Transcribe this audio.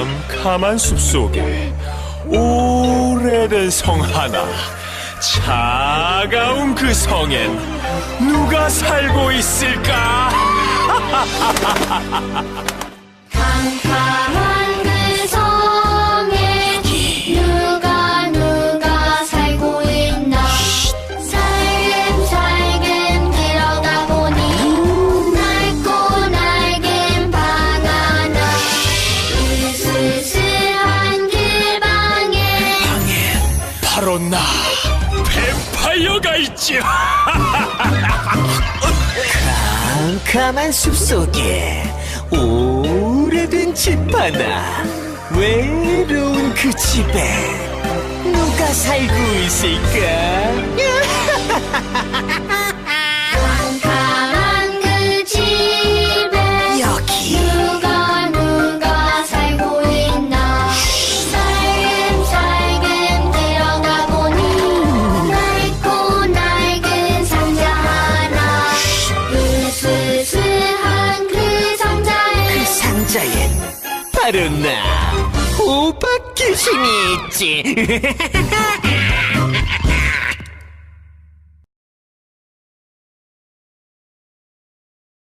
캄캄한 숲속에 오래된 성 하나 차가운 그 성엔 누가 살고 있을까? 캄캄 바로 나 뱀파이어가 있지. 캄캄한 숲속에 오래된 집 하나 외로운 그 집에 누가 살고 있을까? 바로 나. 호박 귀신이 있지